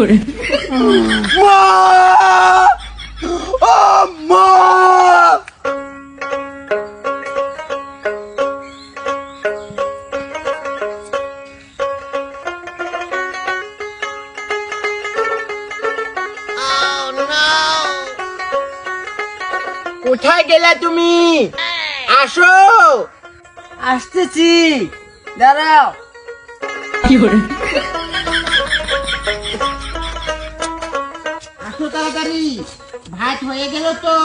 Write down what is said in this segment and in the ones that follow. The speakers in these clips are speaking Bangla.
করে। কোথায় গেলে তুমি? আসো। আসতেছি। দাঁড়াও। কি করে? তাড়াতাড়ি ভাত হয়ে গেল তো।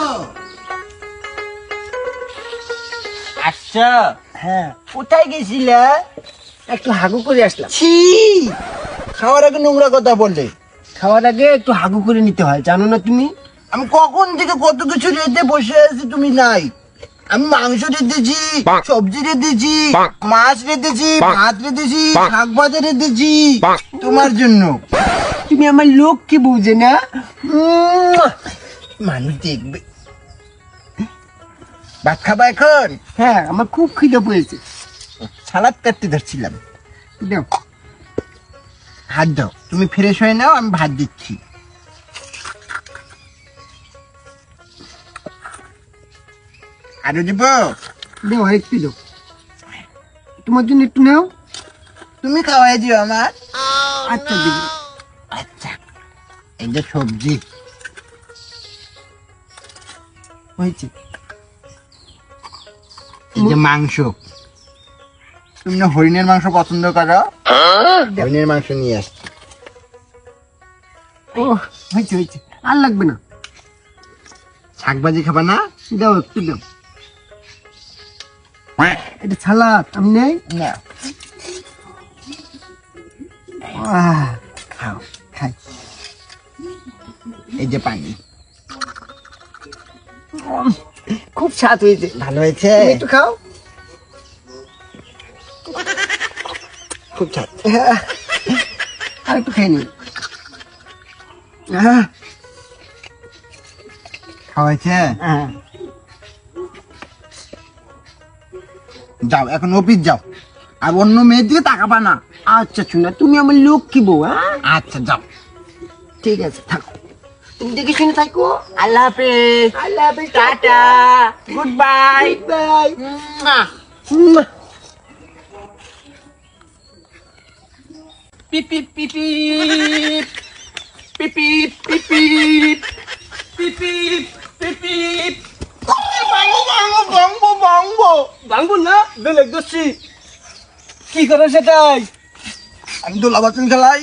আচ্ছা হ্যাঁ। কোথায় গেছিলে? একটু হাগু করে আসলাম। ছি! খাওয়ার আগে নোংরা কথা বললে। খাওয়ার আগে একটু হাগু করে নিতে হয় জানো না তুমি? আমি কখন থেকে কত কিছু রেতে বসে আছি তুমি নাই। আমি মাংস রেঁধেছি সবজি রেঁধেছি মাছ রেঁধেছি ভাত রেঁধেছি শাক ভাজা রেঁধেছি। তোমার জন্য। তুমি আমার লোক কি বুঝে না? মানুষ দেখবে। ভাত খাবা এখন? হ্যাঁ আমার খুব খিদে পেয়েছে। সালাদ কাটতে ধরছিলাম। দাও। হাত দাও তুমি ফ্রেশ হয়ে নাও আমি ভাত দিচ্ছি। আরও দিব? দাও দাও। তোমার জন্য একটু নাও। তুমি খাওয়াই দিও আমার। আচ্ছা দিদি আচ্ছা এই যে সবজি। হয়েছে। এই যে মাংস। তুমি না হরিণের মাংস পছন্দ করো? হরিণের মাংস নিয়ে আসছি। ও হয়েছে হয়েছে। আর লাগবে না। শাক ভাজি খাবা না? দাও একটু দাও। এটা সালাদ আমি নেই? না। খাও। এই যে পানি। খুব স্বাদ হয়েছে। ভালো হয়েছে? একটু খাও। খুব স্বাদ। আর একটু খেয়ে নি খাওয়া হয়েছে? আহ, যাও এখন অফিস যাও। আর অন্য মেয়ের দিকে তাকাবা না। আচ্ছা শুনে তুমি আমার লোক কি বউ হ্যাঁ? আচ্ছা যাও। ঠিক আছে থাকো। তুমি দেখে শুনে থাকো আল্লাহ হাফেজ আল্লাহ হাফেজ টাটা গুড বাই বাই পিপি পিপি পিপি পিপি পিপি পিপি ভাঙবো ভাঙবো ভাঙবো না বেলেগ দোষী কি করে সেটাই আমি তো লাভাতুন খেলাই